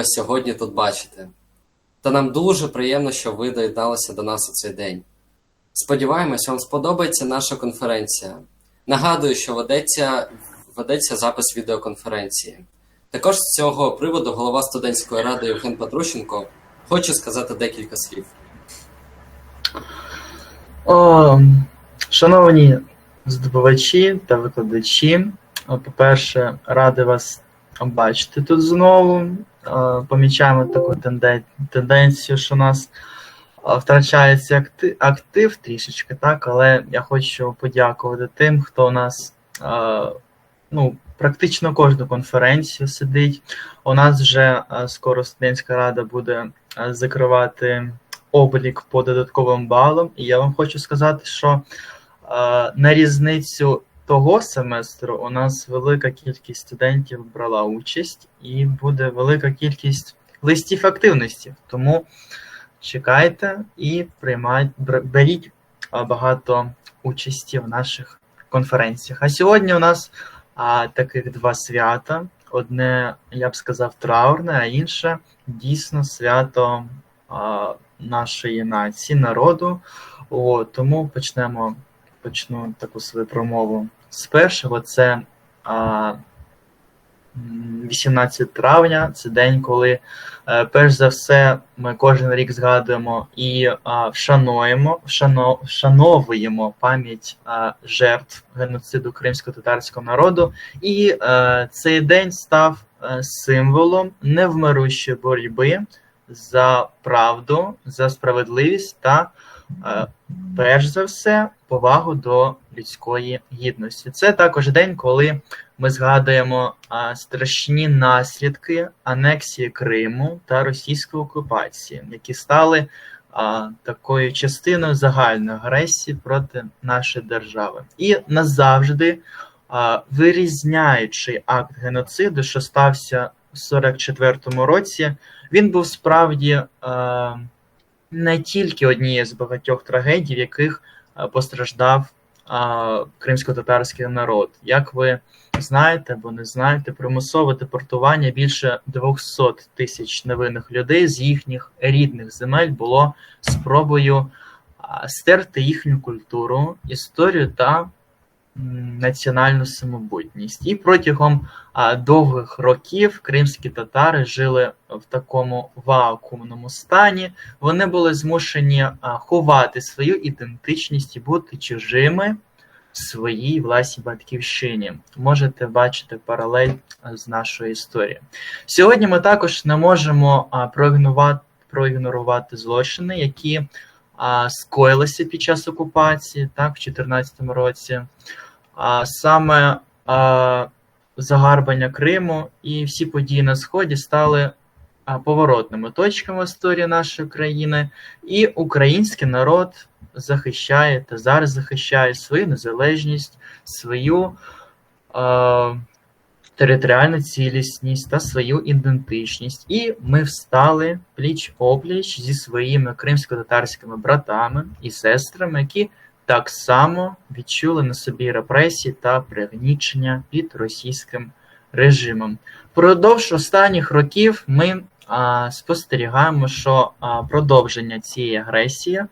вас сьогодні тут бачити. Та нам дуже приємно, що ви доєдналися до нас у цей день. Сподіваємось, вам сподобається наша конференція. Нагадую, що ведеться, ведеться запис відеоконференції. Також з цього приводу голова студентської ради Євген Петрущенко хоче сказати декілька слів. О, шановні здобувачі та викладачі, по-перше, радий вас бачити тут знову. Помічаємо таку тенденцію, що у нас втрачається акти- актив трішечки, так, але я хочу подякувати тим, хто у нас ну, практично кожну конференцію сидить. У нас вже скоро студентська рада буде закривати облік по додатковим балам, і я вам хочу сказати, що на різницю того семестру у нас велика кількість студентів брала участь, і буде велика кількість листів активності. Тому чекайте і приймайте, беріть багато участі в наших конференціях. А сьогодні у нас а, таких два свята. Одне, я б сказав, траурне, а інше дійсно свято а, нашої нації, народу. От, тому почнемо почну таку свою промову з першого. Це а, 18 травня, це день, коли е, перш за все ми кожен рік згадуємо і а, вшануємо, вшано, вшановуємо пам'ять а, жертв геноциду кримсько-татарського народу. І е, цей день став е, символом невмирущої боротьби за правду, за справедливість та, перш за все, повагу до людської гідності. Це також день, коли ми згадуємо е, страшні наслідки анексії Криму та російської окупації, які стали е, такою частиною загальної агресії проти нашої держави. І назавжди, е, вирізняючи акт геноциду, що стався в 44-му році, він був справді е, не тільки однією з багатьох трагедій, в яких е, постраждав кримсько-татарський народ. Як ви знаєте або не знаєте, примусове депортування більше 200 тисяч невинних людей з їхніх рідних земель було спробою стерти їхню культуру, історію та національну самобутність. І протягом довгих років кримські татари жили в такому вакуумному стані. Вони були змушені ховати свою ідентичність і бути чужими в своїй власній батьківщині. Можете бачити паралель з нашою історією. Сьогодні ми також не можемо а, проігнорувати, проігнорувати злочини, які а, скоїлися під час окупації, так, в 2014 році. А саме а, загарбання Криму і всі події на Сході стали а, поворотними точками в історії нашої країни, і український народ захищає та зараз захищає свою незалежність, свою а, територіальну цілісність та свою ідентичність. І ми встали пліч опліч зі своїми кримсько-татарськими братами і сестрами, які так само відчули на собі репресії та пригнічення під російським режимом. Впродовж останніх років ми а, спостерігаємо, що а, продовження цієї агресії,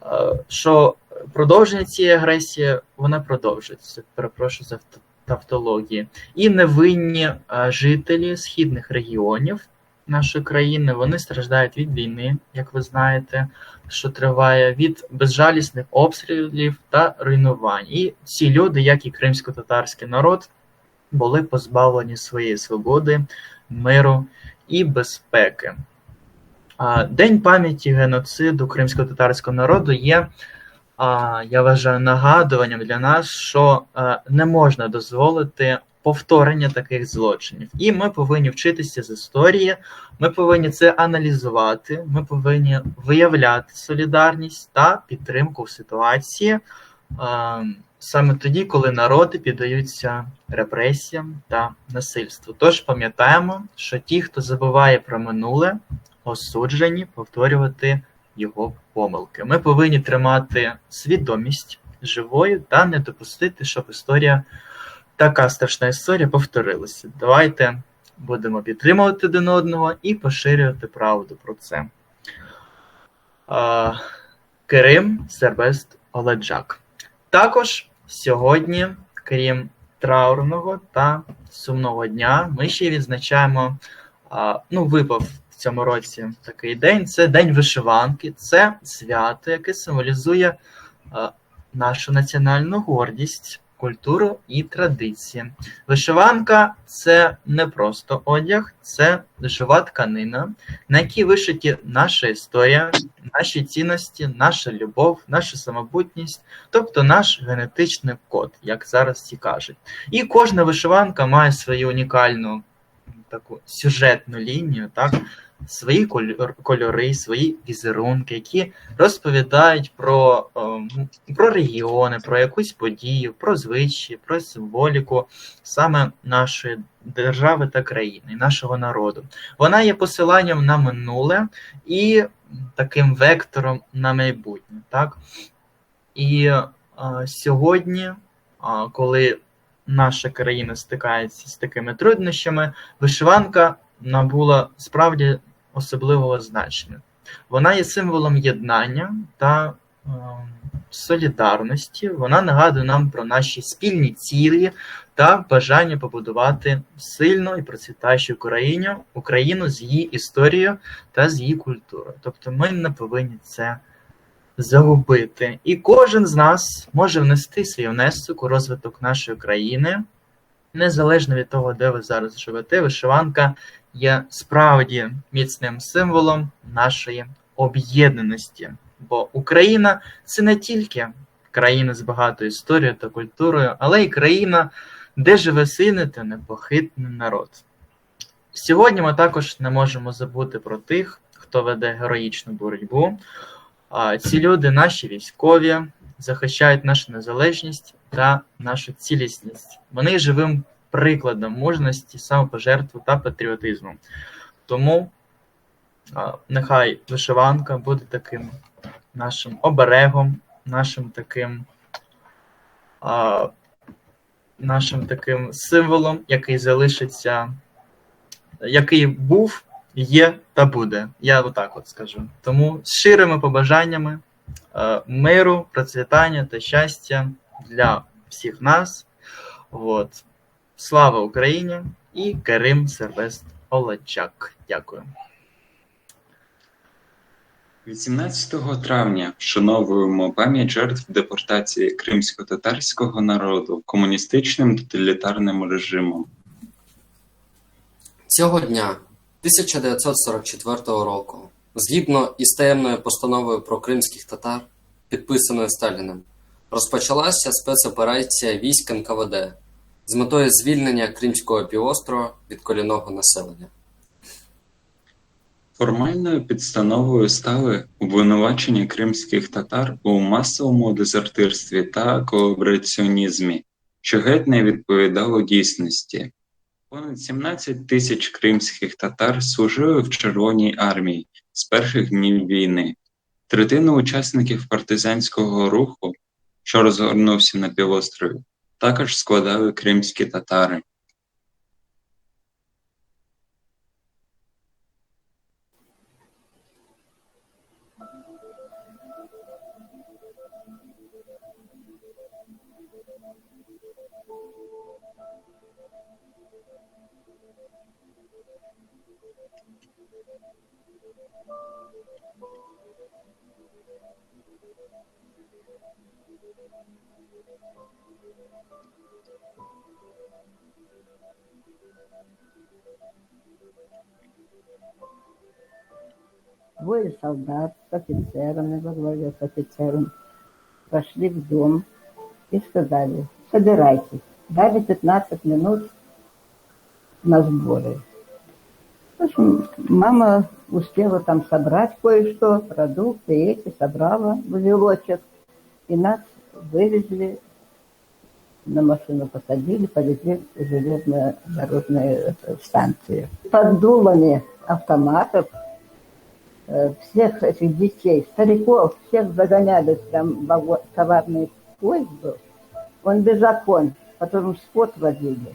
а, що продовження цієї агресії вона продовжується. Перепрошую за тавтології. І невинні жителі східних регіонів нашої країни вони страждають від війни, як ви знаєте що триває від безжалісних обстрілів та руйнувань. І ці люди, як і кримсько-татарський народ, були позбавлені своєї свободи, миру і безпеки. День пам'яті геноциду кримсько-татарського народу є, я вважаю, нагадуванням для нас, що не можна дозволити повторення таких злочинів. І ми повинні вчитися з історії, ми повинні це аналізувати, ми повинні виявляти солідарність та підтримку в ситуації е, саме тоді, коли народи піддаються репресіям та насильству. Тож пам'ятаємо, що ті, хто забуває про минуле, осуджені повторювати його помилки. Ми повинні тримати свідомість живою та не допустити, щоб історія, така страшна історія повторилася. Давайте будемо підтримувати один одного і поширювати правду про це. Керим Сербест Оледжак. Також сьогодні, крім траурного та сумного дня, ми ще відзначаємо, ну, випав в цьому році такий день. Це День вишиванки, це свято, яке символізує нашу національну гордість, культуру і традиції. Вишиванка це не просто одяг, це жива тканина, на якій вишиті наша історія, наші цінності, наша любов, наша самобутність, тобто наш генетичний код, як зараз всі кажуть. І кожна вишиванка має свою унікальну таку сюжетну лінію, так? Свої кольори, свої візерунки, які розповідають про, ем, про регіони, про якусь подію, про звичаї, про символіку саме нашої держави та країни, нашого народу. Вона є посиланням на минуле і таким вектором на майбутнє. Так? І е, сьогодні, а, коли наша країна стикається з такими труднощами, вишиванка набула справді особливого значення. Вона є символом єднання та е, солідарності. Вона нагадує нам про наші спільні цілі та бажання побудувати сильну і процвітаючу Україну, Україну з її історією та з її культурою. Тобто ми не повинні це загубити. І кожен з нас може внести свій внесок у розвиток нашої країни. Незалежно від того, де ви зараз живете, вишиванка є справді міцним символом нашої об'єднаності. Бо Україна це не тільки країна з багатою історією та культурою, але й країна, де живе сильний та непохитний народ. Сьогодні ми також не можемо забути про тих, хто веде героїчну боротьбу. Ці люди, наші військові, захищають нашу незалежність та нашу цілісність. Вони живим прикладом мужності, самопожертви та патріотизму. Тому а, нехай вишиванка буде таким нашим оберегом, нашим таким, а, нашим таким символом, який залишиться, який був, є та буде. Я отак от скажу. Тому з ширими побажаннями е, миру, процвітання та щастя для всіх нас. От. Слава Україні і Керим Сервест Оладчак. Дякую. 18 травня вшановуємо пам'ять жертв депортації кримсько-татарського народу комуністичним тоталітарним режимом. Цього дня 1944 року, згідно із таємною постановою про кримських татар, підписаною Сталіним, розпочалася спецоперація військ НКВД з метою звільнення Кримського півострова від корінного населення. Формальною підстановою стали обвинувачення кримських татар у масовому дезертирстві та колабораціонізмі, що геть не відповідало дійсності. Понад 17 тисяч кримських татар служили в Червоній армії з перших днів війни. Третина учасників партизанського руху, що розгорнувся на півострові, також складали кримські татари. Двое солдат с офицерами, во главе с офицером, пошли в дом и сказали, собирайтесь, дали 15 минут на сборы. В общем, мама успела там собрать кое-что, продукты эти, собрала в узелочек, и нас вывезли на машину посадили, повезли в э, станцию. Под дулами автоматов э, всех этих детей, стариков, всех загоняли там товарный поезд был. Он без окон, потом скот водили.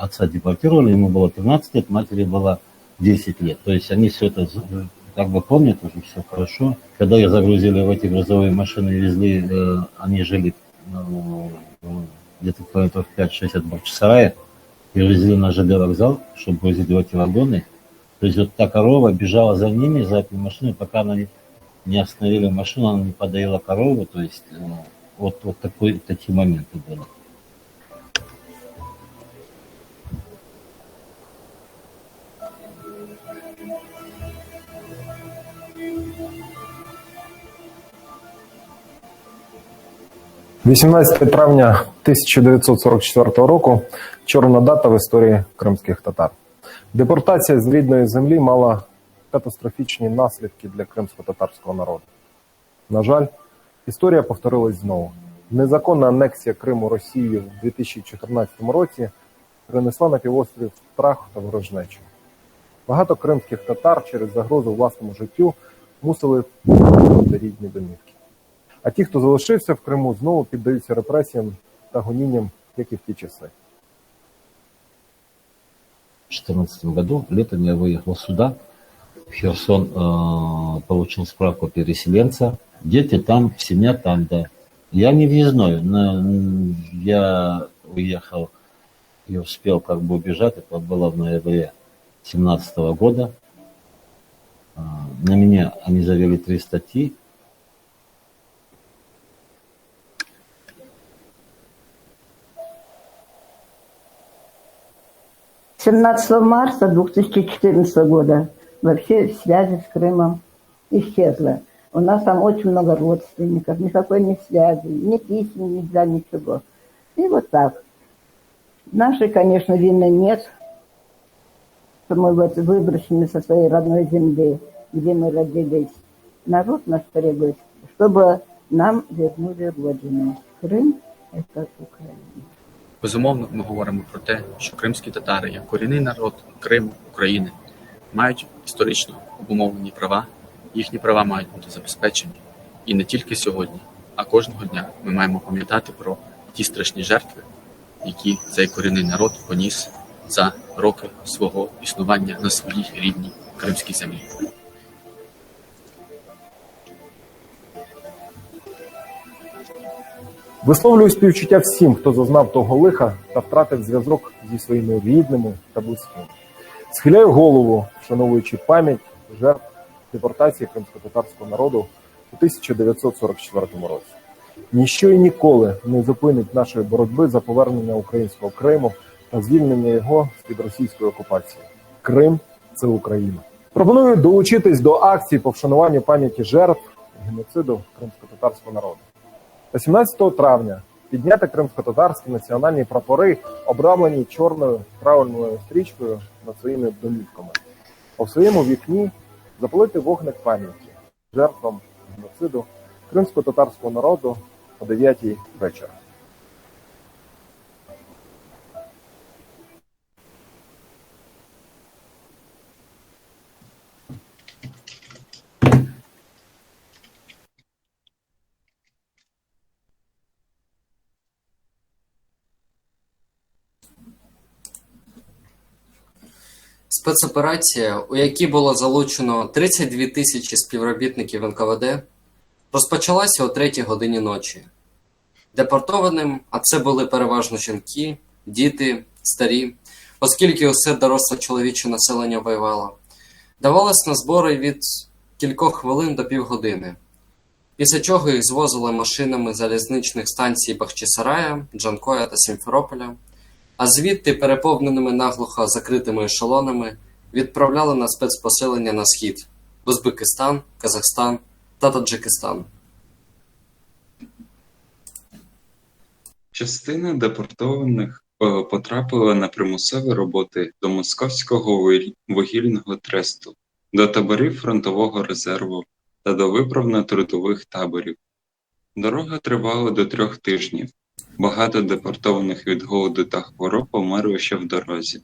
Отца депортировали, ему было 13 лет, матери было 10 лет. То есть они все это з- как бы помнят уже все хорошо. Когда я загрузили в эти грузовые машины и везли, э, они жили ну, где-то километров 5-6 от Бахчисарая, и везли на ЖД вокзал, чтобы грузить в эти вагоны. То есть вот та корова бежала за ними, за этой машиной, пока она не, не остановили машину, она не подоила корову. То есть э, вот, вот такой, такие моменты были. – 18 травня 1944 року чорна дата в історії кримських татар. Депортація з рідної землі мала катастрофічні наслідки для кримсько-татарського народу. На жаль, історія повторилась знову. Незаконна анексія Криму Росією в 2014 році принесла на півострів страх та ворожнечу. Багато кримських татар через загрозу власному життю мусили покинути рідні домівки. А ті, хто залишився в Криму, знову піддаються репресіям та гонінням, як і в ті часи. В 2014 году летом я выехал сюда, в Херсон, э, получил справку переселенца. Дети там, семья там, да. Я не въездной, но м, я уехал и успел как бы убежать. Это было в ноябре 2017 года. А, На меня они завели три статьи. 17 марта 2014 года вообще связи с Крымом исчезла. У нас там очень много родственников, никакой ни связи, ни писем, для ничего. И вот так. Нашей, конечно, вины нет, что мы вот выброшены со своей родной земли, где мы родились. Народ наш требует, чтобы нам вернули Родину. Крым – это Украина. Безумовно, ми говоримо про те, що кримські татари, як корінний народ Криму, України, мають історично обумовлені права, їхні права мають бути забезпечені. І не тільки сьогодні, а кожного дня ми маємо пам'ятати про ті страшні жертви, які цей корінний народ поніс за роки свого існування на своїй рідній кримській землі. Висловлюю співчуття всім, хто зазнав того лиха та втратив зв'язок зі своїми рідними та близькими. Схиляю голову, вшановуючи пам'ять жертв депортації кримсько-татарського народу у 1944 році. Ніщо і ніколи не зупинить нашої боротьби за повернення українського Криму та звільнення його з-під російської окупації. Крим це Україна. Пропоную долучитись до акції по вшануванню пам'яті жертв геноциду кримсько-татарського народу. 18 травня підняти кримсько-татарські національні прапори, обрамлені чорною правильною стрічкою над своїми домівками. А в своєму вікні запалити вогник пам'яті жертвам геноциду кримсько-татарського народу о 9 вечора. Спецоперація, у якій було залучено 32 тисячі співробітників НКВД, розпочалася о 3 годині ночі. Депортованим, а це були переважно жінки, діти, старі, оскільки усе доросле чоловіче населення воювало, давалось на збори від кількох хвилин до півгодини, після чого їх звозили машинами залізничних станцій Бахчисарая, Джанкоя та Сімферополя а звідти переповненими наглухо закритими ешелонами відправляли на спецпоселення на схід в Узбекистан, Казахстан та Таджикистан. Частина депортованих е, потрапила на примусові роботи до Московського вугіль- вугільного тресту, до таборів фронтового резерву та до виправно-трудових таборів. Дорога тривала до трьох тижнів. Багато депортованих від голоду та хвороб померли ще в дорозі.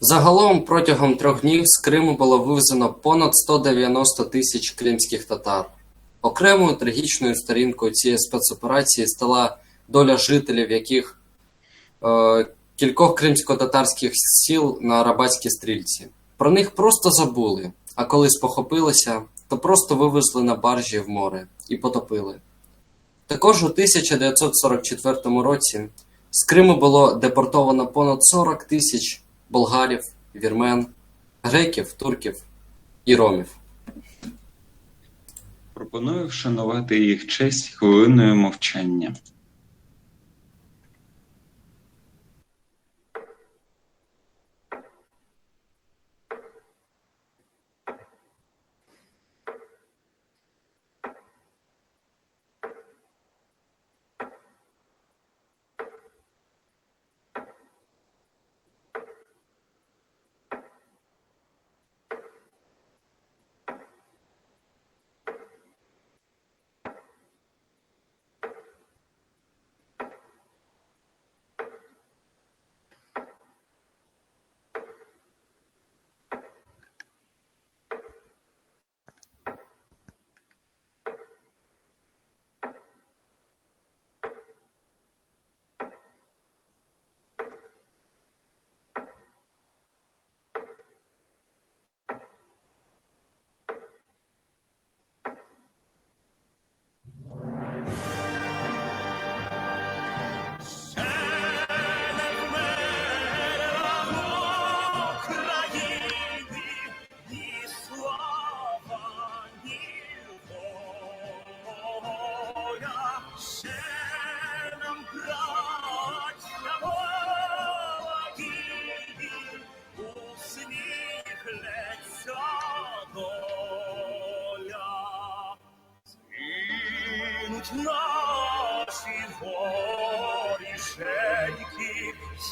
Загалом протягом трьох днів з Криму було вивезено понад 190 тисяч кримських татар. Окремою трагічною сторінкою цієї спецоперації стала доля жителів, яких е, кількох кримсько-татарських сіл на Арабатській стрільці. Про них просто забули, а коли спохопилися, то просто вивезли на баржі в море і потопили. Також у 1944 році з Криму було депортовано понад 40 тисяч болгарів, вірмен, греків, турків і ромів. Пропоную вшанувати їх честь хвилиною мовчання.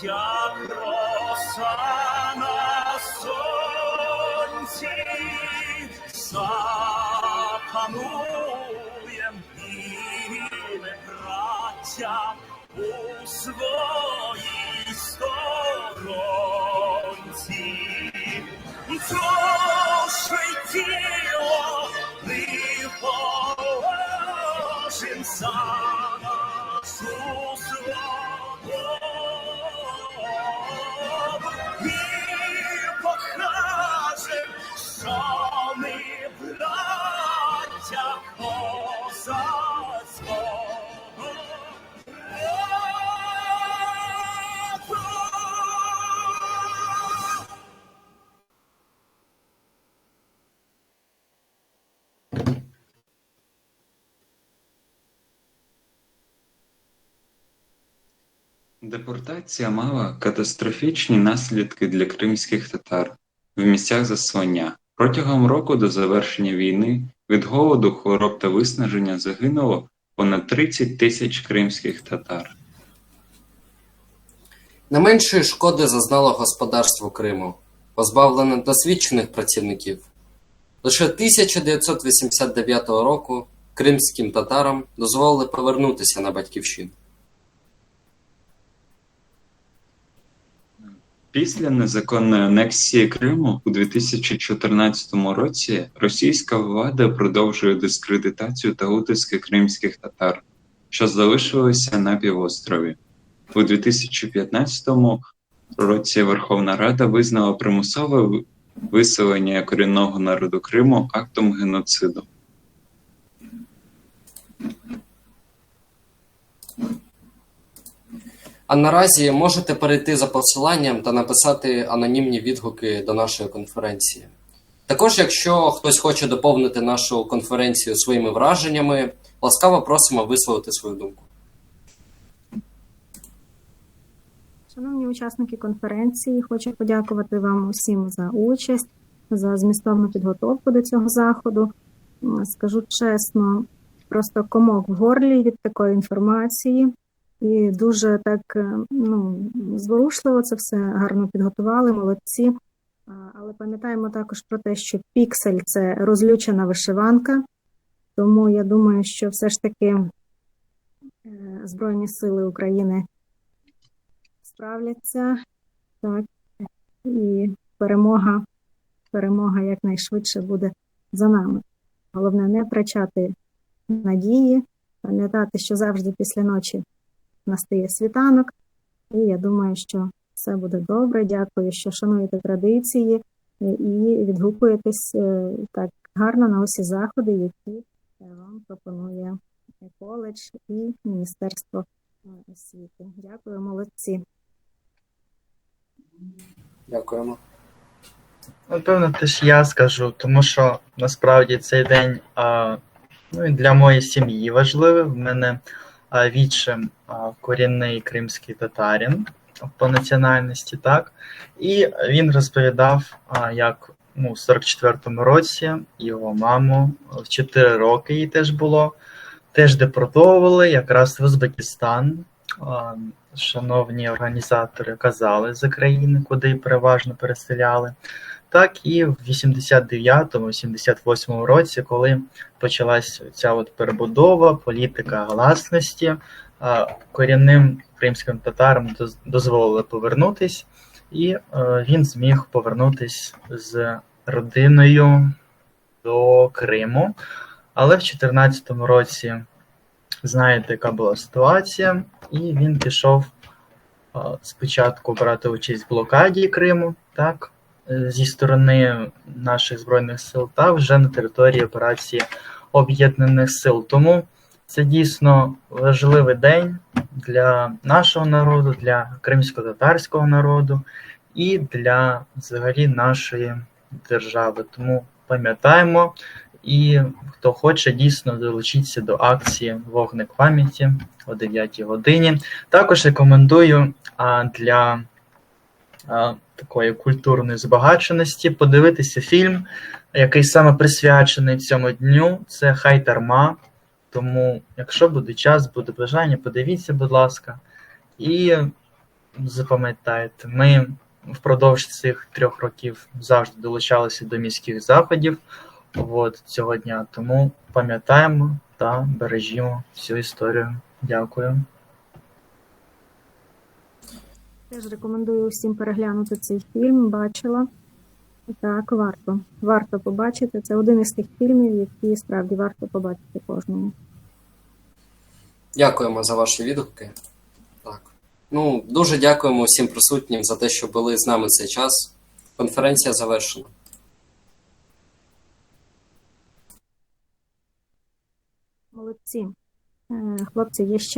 Як роса на сонці, запануєм біле у своїй Депортація мала катастрофічні наслідки для кримських татар в місцях заслання. Протягом року до завершення війни від голоду, хвороб та виснаження загинуло понад 30 тисяч кримських татар. Не меншої шкоди зазнало господарство Криму, позбавлене досвідчених працівників. Лише 1989 року кримським татарам дозволили повернутися на батьківщину. Після незаконної анексії Криму у 2014 році російська влада продовжує дискредитацію та утиски кримських татар, що залишилися на півострові. У 2015 році Верховна Рада визнала примусове виселення корінного народу Криму актом геноциду. А наразі можете перейти за посиланням та написати анонімні відгуки до нашої конференції. Також, якщо хтось хоче доповнити нашу конференцію своїми враженнями, ласкаво просимо висловити свою думку. Шановні учасники конференції, хочу подякувати вам усім за участь, за змістовну підготовку до цього заходу. Скажу чесно, просто комок в горлі від такої інформації, і дуже так е, ну, зворушливо це все гарно підготували, молодці. Але пам'ятаємо також про те, що піксель це розлючена вишиванка, тому я думаю, що все ж таки е, Збройні Сили України справляться, так, і перемога, перемога якнайшвидше буде за нами. Головне не втрачати надії, пам'ятати, що завжди після ночі настає світанок, І я думаю, що все буде добре. Дякую, що шануєте традиції е, і відгукуєтесь е, так гарно на усі заходи, які е, вам пропонує коледж і Міністерство освіти. Дякую, молодці. Дякуємо. Напевно, теж я скажу, тому що насправді цей день а, ну, і для моєї сім'ї важливий. В мене а, корінний кримський татарин по національності, так. І він розповідав, як ну, в 44-му році його маму в 4 роки їй теж було, теж депортовували якраз в Узбекистан. Шановні організатори казали з країни, куди переважно переселяли так і в 89-88 році, коли почалась ця от перебудова, політика гласності, корінним кримським татарам доз- дозволили повернутись, і е, він зміг повернутись з родиною до Криму. Але в 2014 році, знаєте, яка була ситуація, і він пішов е, спочатку брати участь в блокаді Криму, так, зі сторони наших збройних сил, та вже на території операції Об'єднаних Сил. Тому це дійсно важливий день для нашого народу, для кримсько-татарського народу і для взагалі нашої держави. Тому пам'ятаємо. І хто хоче дійсно долучитися до акції Вогник пам'яті о 9 годині. Також рекомендую для такої культурної збагаченості подивитися фільм, який саме присвячений цьому дню. Це Хай Тарма. Тому, якщо буде час, буде бажання, подивіться, будь ласка. І запам'ятайте, ми впродовж цих трьох років завжди долучалися до міських заходів от, цього дня. Тому пам'ятаємо та бережімо всю історію. Дякую. Теж рекомендую всім переглянути цей фільм. Бачила. Так, варто. Варто побачити. Це один із тих фільмів, які справді варто побачити кожному. Дякуємо за ваші відгуки. Так. Ну, дуже дякуємо всім присутнім за те, що були з нами цей час. Конференція завершена. Молодці. Е, Хлопці, є ще